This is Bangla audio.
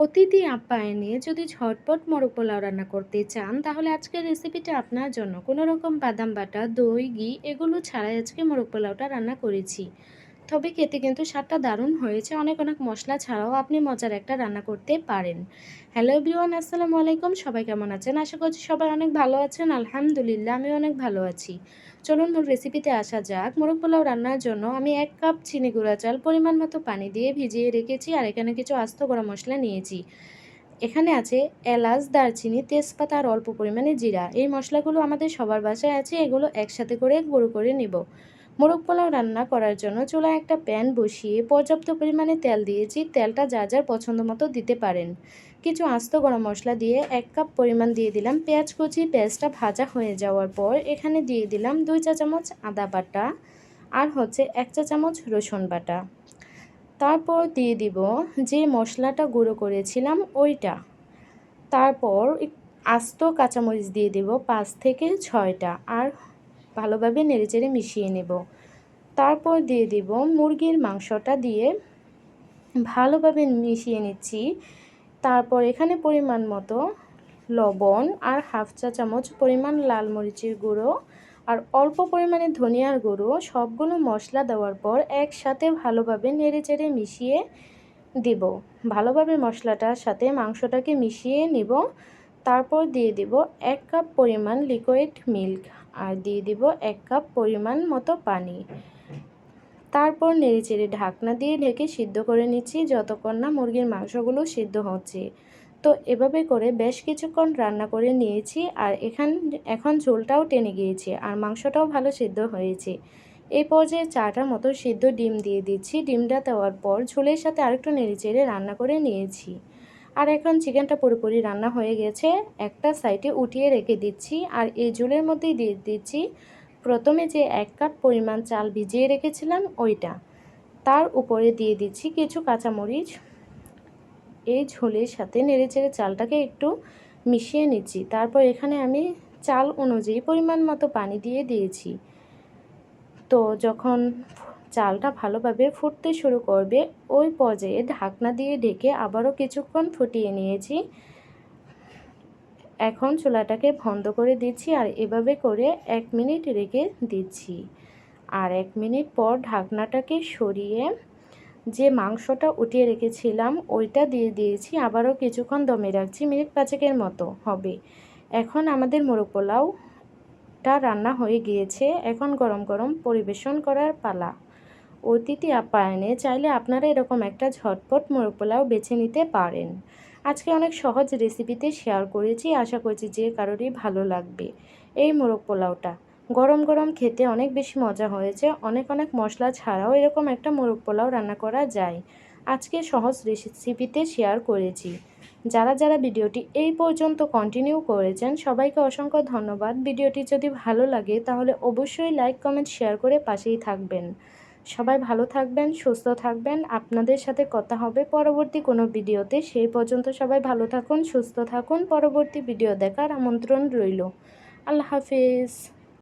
অতিথি আপ্যায়নে যদি ঝটপট মোরগ পোলাও রান্না করতে চান, তাহলে আজকের রেসিপিটা আপনার জন্য। কোনো রকম বাদাম বাটা, দই, ঘি, এগুলো ছাড়াই আজকে মোরগ পোলাওটা রান্না করেছি। তবে খেতে কিন্তু স্বাদটা দারুণ হয়েছে। অনেক অনেক মশলা ছাড়াও আপনি মজার একটা রান্না করতে পারেন। হ্যালো এভরিওয়ান, আসসালামু আলাইকুম। সবাই কেমন আছেন? আশা করছি সবাই অনেক ভালো আছেন। আলহামদুলিল্লাহ আমি অনেক ভালো আছি। চলুন মূল রেসিপিতে আসা যাক। মোরগ পোলাও রান্নার জন্য আমি এক কাপ চিনি গুঁড়া চাল পরিমাণ মতো পানি দিয়ে ভিজিয়ে রেখেছি আর এখানে কিছু আস্ত গরম মশলা নিয়েছি। এখানে আছে এলাচ, দারচিনি, তেজপাতা আর অল্প পরিমাণে জিরা। এই মশলাগুলো আমাদের সবার বাসায় আছে। এগুলো একসাথে করে গুঁড়ো করে নেব। মোরগ পোলাও রান্না করার জন্য চুলায় একটা প্যান বসিয়ে পর্যাপ্ত পরিমাণে তেল দিয়েছি তেলটা যা যার পছন্দ মতো দিতে পারেন। কিছু আস্ত গরম মশলা দিয়ে এক কাপ পরিমাণ দিয়ে দিলাম পেঁয়াজ কুচি, পেঁয়াজটা ভাজা হয়ে যাওয়ার পর এখানে দিয়ে দিলাম দুই চা চামচ আদা বাটা আর হচ্ছে এক চা চামচ রসুন বাটা। তারপর দিয়ে দিব যে মশলাটা গুঁড়ো করেছিলাম ওইটা। তারপর আস্ত কাঁচামরিচ দিয়ে দেব পাঁচ থেকে ছয়টা আর ভালোভাবে নেড়েচেড়ে মিশিয়ে নেব। তারপর দিয়ে দিব মুরগির মাংসটা দিয়ে ভালোভাবে মিশিয়ে নিচ্ছি। তারপর এখানে পরিমাণ মতো লবণ আর হাফ চা চামচ পরিমাণ লাল মরিচের গুঁড়ো আর অল্প পরিমাণে ধনিয়ার গুঁড়ো সবগুলো মশলা দেওয়ার পর একসাথে ভালোভাবে নেড়ে চেড়ে মিশিয়ে দেব। ভালোভাবে মশলাটার সাথে মাংসটাকে মিশিয়ে নেব। তারপর দিয়ে দিব এক কাপ পরিমাণ লিকুইড মিল্ক আর দিয়ে দিব এক কাপ পরিমাণ মতো পানি। তারপর নেড়েচেড়ে ঢাকনা দিয়ে ঢেকে সিদ্ধ করে নিচ্ছি। যতক্ষণ না মুরগির মাংসগুলো সিদ্ধ হচ্ছে। তো এভাবে করে বেশ কিছুক্ষণ রান্না করে নিয়েছি আর এখান, এখন ঝোলটাও টেনে গিয়েছে আর মাংসটাও ভালো সিদ্ধ হয়েছে। এই পর্যায়ে চাটার মতো সিদ্ধ ডিম দিয়ে দিচ্ছি। ডিমটা দেওয়ার পর ঝোলের সাথে আরেকটু নেড়েচেড়ে রান্না করে নিয়েছি। আর এখন চিকেনটা পুরোপুরি রান্না হয়ে গেছে। একটা সাইডে উঠিয়ে রেখে দিচ্ছি আর এই ঝোলের মধ্যেই দিয়ে দিচ্ছি প্রথমে যে এক কাপ পরিমাণ চাল ভিজিয়ে রেখেছিলাম, ওইটা। তার উপরে দিয়ে দিচ্ছি কিছু কাঁচামরিচ। এই ঝোলের সাথে নেড়ে নেড়েচেড়ে চালটাকে একটু মিশিয়ে নিচ্ছি। তারপর এখানে আমি চাল অনুযায়ী পরিমাণ মতো পানি দিয়ে দিয়েছি। তো যখন চালটা ভালোভাবে ফুটতে শুরু করবে, ওই পর্যায়ে ঢাকনা দিয়ে ঢেকে আবারও কিছুক্ষণ ফুটিয়ে নিয়েছি। এখন চুলাটাকে বন্ধ করে দিচ্ছি আর এভাবে করে এক মিনিট রেখে দিচ্ছি। আর এক মিনিট পর ঢাকনাটাকে সরিয়ে যে মাংসটা উঠিয়ে রেখেছিলাম, ওইটা দিয়ে দিয়েছি। আবারও কিছুক্ষণ দমে রাখছি, মিনিট পাঁচেকের মতো হবে। এখন আমাদের মোরগ পোলাওটা রান্না হয়ে গিয়েছে। এখন গরম গরম পরিবেশন করার পালা। অতিথি আপ্যায়নে চাইলে আপনারা এরকম একটা ঝটপট মোরগ পোলাও বেছে নিতে পারেন। আজকে অনেক সহজ রেসিপিতে শেয়ার করেছি, আশা করছি যে কারোরই ভালো লাগবে। এই মোরগ পোলাওটা। গরম গরম খেতে অনেক বেশি মজা হয়েছে, অনেক অনেক মশলা ছাড়াও এরকম একটা মোরগ পোলাও রান্না করা যায়। আজকে সহজ রেসিপিতে শেয়ার করেছি। যারা যারা ভিডিওটি এই পর্যন্ত কন্টিনিউ করেছেন, সবাইকে অসংখ্য ধন্যবাদ। ভিডিওটি যদি ভালো লাগে, তাহলে অবশ্যই লাইক কমেন্ট শেয়ার করে পাশেই থাকবেন। সবাই ভালো থাকবেন, সুস্থ থাকবেন। আপনাদের সাথে কথা হবে পরবর্তী কোনো ভিডিওতে। সেই পর্যন্ত সবাই ভালো থাকুন, সুস্থ থাকুন। পরবর্তী ভিডিও দেখার আমন্ত্রণ রইল। আল্লাহ হাফিজ।